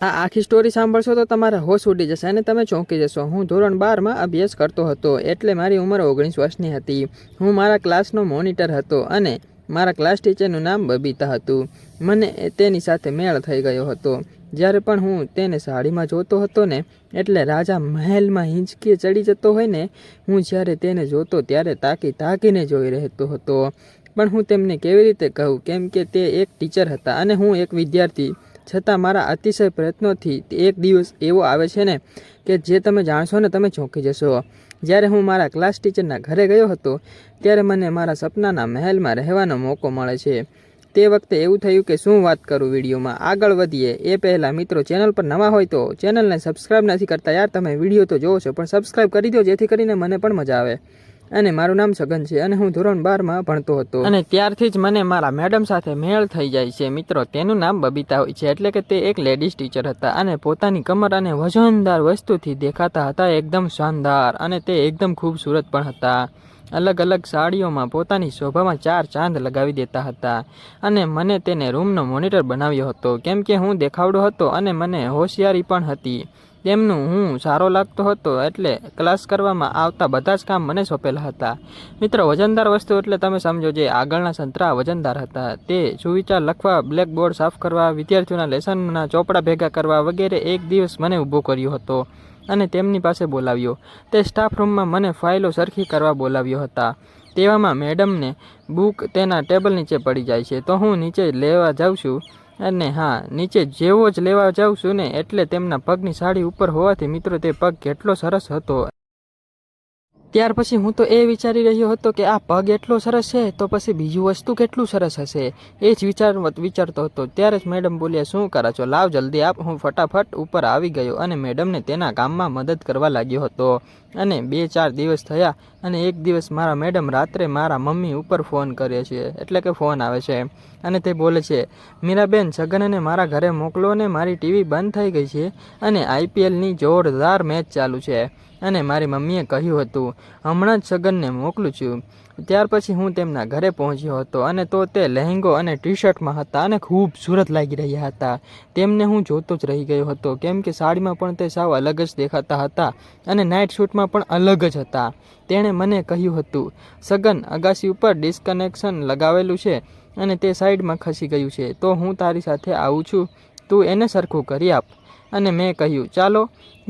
આ આખી સ્ટોરી સાંભળશો તો તમારા હોશ ઉડી જશે અને તમે ચોંકી જશો. હું ધોરણ બારમાં અભ્યાસ કરતો હતો એટલે મારી ઉંમર ઓગણીસ વર્ષની હતી. હું મારા ક્લાસનો મોનિટર હતો અને મારા ક્લાસ ટીચરનું નામ બબીતા હતું. મને તેની સાથે મેળ થઈ ગયો હતો. જ્યારે પણ હું તેને સાડીમાં જોતો હતો ને, એટલે રાજા મહેલમાં હિંચકી ચડી જતો હોય ને, હું જ્યારે તેને જોતો ત્યારે તાકી તાકીને જોઈ રહેતો હતો. પણ હું તેમને કેવી રીતે કહું? કેમ કે તે એક ટીચર હતા અને હું એક વિદ્યાર્થી છતાં મારા અતિશય પ્રયત્નોથી એક દિવસ એવો આવે છે ને કે જે તમે જાણશો ને તમે ચોંકી જશો. જ્યારે હું મારા ક્લાસ ટીચરના ઘરે ગયો હતો, ત્યારે મને મારા સપનાના મહેલમાં રહેવાનો મોકો મળે છે. તે વખતે એવું થયું કે શું વાત કરું વિડીયોમાં? આગળ વધીએ. એ પહેલાં મિત્રો, ચેનલ પર નવા હોય તો ચેનલને સબસ્ક્રાઈબ નથી કરતા યાર. તમે વીડિયો તો જોવો છો, પણ સબસ્ક્રાઈબ કરી દો, જેથી કરીને મને પણ મજા આવે. અને મારું નામ સગન છે અને હું ધોરણ બારમાં ભણતો હતો. અને ત્યારથી જ મને મારા મેડમ સાથે મેળ થઈ જાય છે. મિત્રો, તેનું નામ બબીતા હોય છે એટલે કે તે એક લેડીઝ ટીચર હતા અને પોતાની કમર અને વજનદાર વસ્તુથી દેખાતા હતા એકદમ શાનદાર અને તે એકદમ ખૂબસૂરત પણ હતા. અલગ અલગ સાડીઓમાં પોતાની શોભામાં ચાર ચાંદ લગાવી દેતા હતા અને મને તેને રૂમનો મોનિટર બનાવ્યો હતો. કેમ કે હું દેખાવડો હતો અને મને હોશિયારી પણ હતી. તેમનું હું સારો લાગતો હતો એટલે ક્લાસ કરવામાં આવતા બધા જ કામ મને સોંપેલા હતા. મિત્રો, વજનદાર વસ્તુ એટલે તમે સમજો જે આગળના સંતરા વજનદાર હતા. તે સુવિચાર લખવા બ્લેકબોર્ડ સાફ કરવા, વિદ્યાર્થીઓના લેસનના ચોપડા ભેગા કરવા વગેરે એક દિવસ મને ઊભો કર્યો હતો અને તેમની પાસે બોલાવ્યો. તે સ્ટાફ રૂમમાં મને ફાઇલો સરખી કરવા બોલાવ્યો હતા. તેવામાં મેડમને બુક તેના ટેબલ નીચે પડી જાય છે. તો હું નીચે લેવા જાઉં છું. અને હા, નીચે જેવો જ લેવા જાઉં છું ને, એટલે તેમના પગની સાડી ઉપર હોવાથી મિત્રો તે પગ કેટલો સરસ હતો. ત્યાર પછી હું તો એ વિચારી રહ્યો હતો કે આ પગ એટલો સરસ છે, તો પછી બીજું વસ્તુ કેટલું સરસ હશે? એ જ વિચાર વિચારતો હતો. ત્યારે જ મેડમ બોલ્યા, શું કરો છો? લાવ જલ્દી આપ. હું ફટાફટ ઉપર આવી ગયો અને મેડમને તેના કામમાં મદદ કરવા લાગ્યો હતો. અને બે ચાર દિવસ થયા અને એક દિવસ મારા મેડમ રાત્રે મારા મમ્મી ઉપર ફોન કરે છે, એટલે કે ફોન આવે છે અને તે બોલે છે, મીરાબેન, છગનને મારા ઘરે મોકલો ને મારી ટીવી બંધ થઈ ગઈ છે અને આઈપીએલની જોરદાર મેચ ચાલુ છે. અને મારી મમ્મીએ કહ્યું હતું, હમણાં જ છગનને મોકલું છું. ત્યાર પછી હું તેમના ઘરે પહોંચ્યો હતો અને તો તે લહેંગો અને ટી શર્ટમાં હતા અને ખૂબસૂરત લાગી રહ્યા હતા. તેમને હું જોતો જ રહી ગયો હતો, કેમ કે સાડીમાં પણ તે સાવ અલગ જ દેખાતા હતા અને નાઇટ શૂટમાં પણ અલગ જ હતા. તેણે મને કહ્યું હતું, સગન, અગાસી ઉપર ડિસ્કનેક્શન લગાવેલું છે અને તે સાઈડમાં ખસી ગયું છે, તો હું તારી સાથે આવું છું. તું એને સરખું કરી આપ. અને મેં કહ્યું, ચાલો.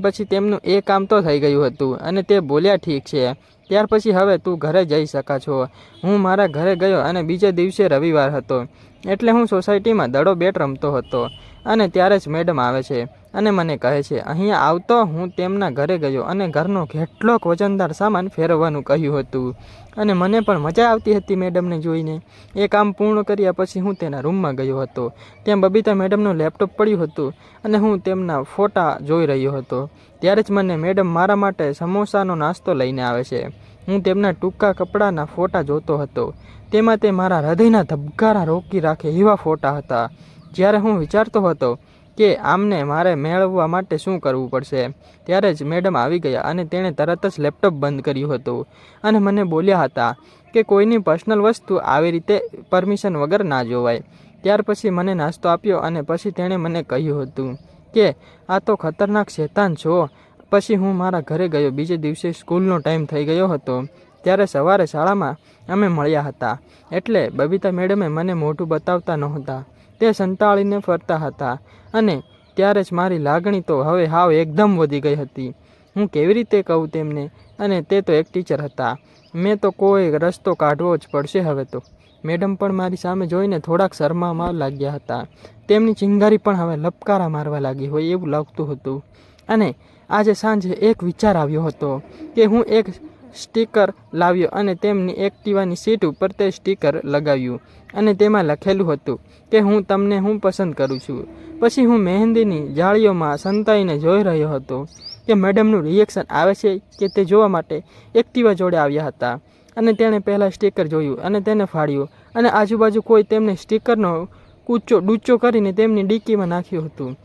પછી તેમનું એ કામ તો થઈ ગયું હતું અને તે બોલ્યા, ઠીક છે. ત્યાર પછી હવે તું ઘરે જઈ શકા છો. હું મારા ઘરે ગયો અને બીજે દિવસે રવિવાર હતો. એટલે હું સોસાયટીમાં દડો બેટ રમતો હતો અને ત્યારે જ મેડમ આવે છે. અને મને કહે છે, અહીંયા આવતો હું તેમના ઘરે ગયો અને ઘરનો કેટલોક વજનદાર સામાન ફેરવવાનું કહ્યું હતું. અને મને પણ મજા આવતી હતી મેડમને જોઈને. એ કામ પૂર્ણ કર્યા પછી હું તેના રૂમમાં ગયો હતો. ત્યાં બબીતા મેડમનું લેપટોપ પડ્યું હતું અને હું તેમના ફોટા જોઈ રહ્યો હતો. ત્યારે જ મને મેડમ મારા માટે સમોસાનો નાસ્તો લઈને આવે છે. હું તેમના ટૂંકા કપડાના ફોટા જોતો હતો. તેમાં તે મારા હૃદયના ધબકારા રોકી રાખે એવા ફોટા હતા. જ્યારે હું વિચારતો હતો કે આમને મારે મેળવવા માટે શું કરવું પડશે? ત્યારે જ મેડમ આવી ગયા અને તેણે તરત જ લેપટોપ બંધ કર્યું હતું. અને મને બોલ્યા હતા કે કોઈની પર્સનલ વસ્તુ આવી રીતે પરમિશન વગર ના જોવાય. ત્યાર પછી મને નાસ્તો આપ્યો અને પછી તેણે મને કહ્યું હતું કે, આ તો ખતરનાક શેતાન છો. પછી હું મારા ઘરે ગયો. બીજે દિવસે સ્કૂલનો ટાઈમ થઈ ગયો હતો. ત્યારે સવારે શાળામાં અમે મળ્યા હતા. એટલે બબીતા મેડમે મને મોઢું બતાવતા નહોતા. તે સંતાળીને ફરતા હતા અને ત્યારે જ મારી લાગણી તો હવે હાવ એકદમ વધી ગઈ હતી. હું કેવી રીતે કહું તેમને? અને તે તો એક ટીચર હતા. મેં તો કોઈ રસ્તો કાઢવો જ પડશે હવે તો. મેડમ પણ મારી સામે જોઈને થોડાક શરમામાં લાગ્યા હતા. તેમની ચિંગારી પણ હવે લપકારા મારવા લાગી હોય એવું લાગતું હતું. અને આજે સાંજે એક વિચાર આવ્યો હતો કે હું એક સ્ટીકર લાવ્યો અને તેમની એક્ટિવાની સીટ ઉપર તે સ્ટીકર લગાવ્યું અને તેમાં લખેલું હતું કે હું તમને હું પસંદ કરું છું. પછી હું મહેંદીની જાળીઓમાં સંતાઈને જોઈ રહ્યો હતો કે મેડમનું રિએક્શન આવે છે કે તે જોવા માટે એક્ટિવા જોડે આવ્યા હતા અને તેણે પહેલાં સ્ટીકર જોયું અને તેને ફાડ્યું અને આજુબાજુ કોઈ તેમને સ્ટીકરનો કૂચો ડૂચો કરીને તેમની ડીકીમાં નાખ્યું હતું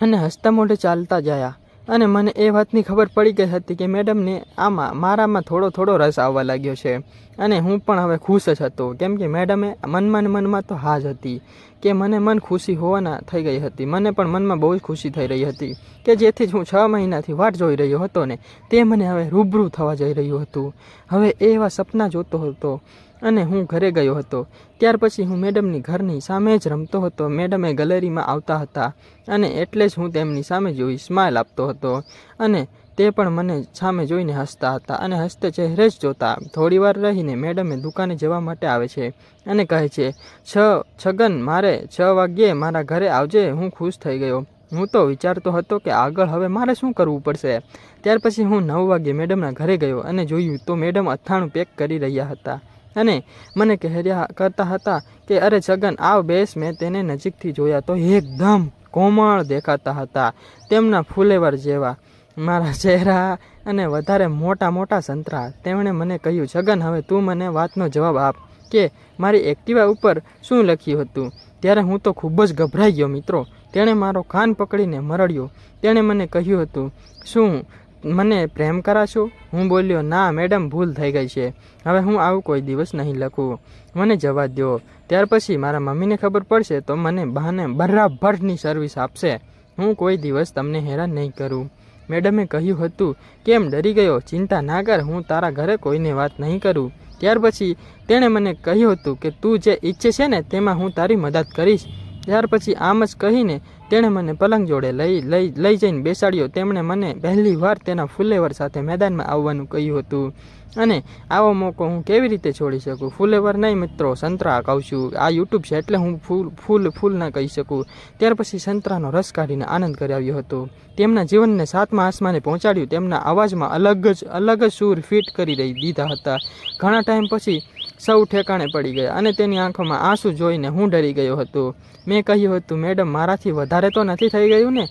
અને હસતા મોઢે ચાલતા ગયા અને મને એ વાતની ખબર પડી ગઈ હતી કે મેડમને આમાં, મારામાં થોડો થોડો રસ આવવા લાગ્યો છે. અને હું પણ હવે ખુશ જ હતો. કેમ કે મેડમે મનમાં મનમાં તો હા જ હતી કે મને મન ખુશી હોવાના થઈ ગઈ હતી. મને પણ મનમાં બહુ જ ખુશી થઈ રહી હતી કે જેથી જ હું છ મહિનાથી વાટ જોઈ રહ્યો હતો ને તે મને હવે રૂબરૂ થવા જઈ રહ્યું હતું. હવે એ એવા સપના જોતો હતો અને હું ઘરે ગયો હતો. ત્યાર પછી હું મેડમની ઘરની સામે જ રમતો હતો. મેડમે ગેલેરીમાં આવતા હતા અને એટલે જ હું તેમની સામે જોઈ સ્માઇલ આપતો હતો અને તે પણ મને સામે જોઈને હસતા હતા અને હસતે ચહેરે જ જોતા. થોડી વાર રહીને મેડમે દુકાને જવા માટે આવે છે અને કહે છે, છ, છગન, મારે છ વાગ્યે મારા ઘરે આવજે, હું ખુશ થઈ ગયો. હું તો વિચારતો હતો કે આગળ હવે મારે શું કરવું પડશે. ત્યાર પછી હું નવ વાગ્યે મેડમના ઘરે ગયો અને જોયું તો મેડમ અથાણું પેક કરી રહ્યા હતા. અને મને કહેર્યા કરતા હતા કે, અરે છગન, આવ બેસ, મેં તેને નજીકથી જોયા તો એકદમ કોમળ દેખાતા હતા, તેમના ફૂલેવર જેવા. મારા ચહેરા અને વધારે મોટા મોટા સંતરા. તેમણે મને કહ્યું, છગન, હવે તું મને વાતનો જવાબ આપ કે, મારી એક્ટિવા ઉપર શું લખ્યું હતું? ત્યારે હું તો ખૂબ જ ગભરાઈ ગયો, મિત્રો. તેણે મારો કાન પકડીને મરડ્યો. તેણે મને કહ્યું હતું, શું મને પ્રેમ કરાશો હું બોલ્યો, ના, મેડમ, ભૂલ થઈ ગઈ છે. હવે હું આવું કોઈ દિવસ નહીં લખું. મને જવા દો ત્યાર પછી મારા મમ્મીને ખબર પડશે તો મને બહાને બરાબરની સર્વિસ આપશે. હું કોઈ દિવસ તમને હેરાન નહીં કરું. મેડમે કહ્યું હતું, કેમ ડરી ગયો? ચિંતા ના કર, હું તારા ઘરે કોઈને વાત નહીં કરું. ત્યાર પછી તેણે મને કહ્યું હતું કે, તું જે ઈચ્છે છે ને, તેમાં હું તારી મદદ કરીશ. ત્યાર પછી આમ જ કહીને તેણે મને પલંગ જોડે લઈ લઈ લઈ જઈને બેસાડ્યો. તેમણે મને પહેલી વાર તેના ફુલેવર સાથે મેદાનમાં આવવાનું કહ્યું હતું. અને આવો મોકો હું કેવી રીતે છોડી શકું? ફુલેવર નહીં મિત્રો, સંતરા કહું છું. આ યુટ્યુબ છે એટલે હું ફૂલ ફૂલ ફૂલ ના કહી શકું. ત્યાર પછી સંતરાનો રસ કાઢીને આનંદ કરાવ્યો હતો. તેમના જીવનને સાતમા આસમાને પહોંચાડ્યું. તેમના અવાજમાં અલગ જ અલગ જ સૂર ફિટ કરી રહી દીધા હતા. ઘણા ટાઈમ પછી સૌ ઠેકાણે પડી ગયા અને તેની આંખોમાં આંસુ જોઈને હું ડરી ગયો હતો. મેં કહ્યું હતું, મેડમ, મારાથી વધારે તો નથી થઈ ગયું ને?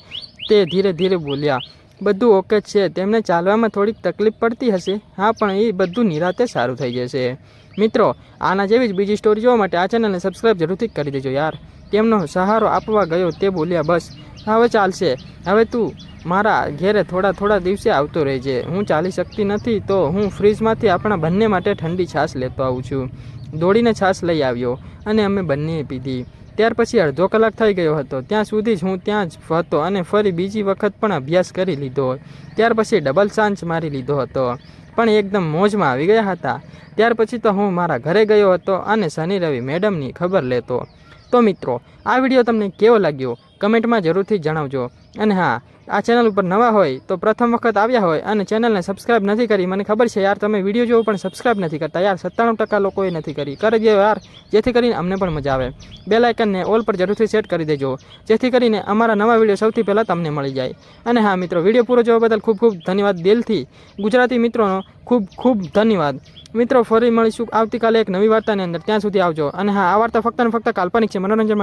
તે ધીરે ધીરે બોલ્યા બધું ઓકે જ છે. તેમને ચાલવામાં થોડીક તકલીફ પડતી હશે. હા, પણ એ બધું નિરાતે સારું થઈ જશે. મિત્રો, આના જેવી જ બીજી સ્ટોરી જોવા માટે આ ચેનલને સબસ્ક્રાઈબ જરૂરથી કરી દેજો યાર. તેમનો સહારો આપવા ગયો તે બોલ્યા, બસ, હવે ચાલશે. હવે તું મારા ઘેરે થોડા થોડા દિવસે આવતો રહેજે. હું ચાલી શકતી નથી તો હું ફ્રીજમાંથી આપણા બંને માટે ઠંડી છાશ લેતો આવું છું. દોડીને છાશ લઈ આવ્યો અને અમે બંનેએ પીધી. ત્યાર પછી અડધો કલાક થઈ ગયો હતો. ત્યાં સુધી જ હું ત્યાં જ હતો અને ફરી બીજી વખત પણ અભ્યાસ કરી લીધો ત્યાર પછી ડબલ સાંચ મારી લીધો હતો. પણ એકદમ મોજમાં આવી ગયા હતા. ત્યાર પછી તો હું મારા ઘરે ગયો હતો અને શનિ રવિ મેડમની ખબર લેતો. તો મિત્રો, આ વીડિયો તમને કેવો લાગ્યો? કમેન્ટમાં જરૂરથી જણાવજો. અને હા આ ચેનલ ઉપર નવા હોય તો પ્રથમ વખત આવ્યા હોય અને ચેનલને સબસ્ક્રાઇબ નથી કરી, મને ખબર છે યાર, તમે વીડિયો જોવો પણ સબસ્ક્રાઇબ નથી કરતા. યાર, સત્તાણું ટકા લોકોએ નથી કરી. કરી દે યાર, જેથી કરીને અમને પણ મજા આવે. બે લાઇકનને ઓલ પર જરૂરથી સેટ કરી દેજો, જેથી કરીને અમારા નવા વીડિયો સૌથી પહેલાં તમને મળી જાય. અને હા, મિત્રો વીડિયો પૂરો જોવા બદલ ખૂબ ખૂબ ધન્યવાદ. દિલથી ગુજરાતી મિત્રોનો ખૂબ ખૂબ ધન્યવાદ. મિત્રો, ફરી મળીશું આવતીકાલે એક નવી વાર્તાની અંદર. ત્યાં સુધી આવજો. અને હા, આ વાર્તા ફક્ત ને ફક્ત કાલ્પનિક છે. મનોરંજન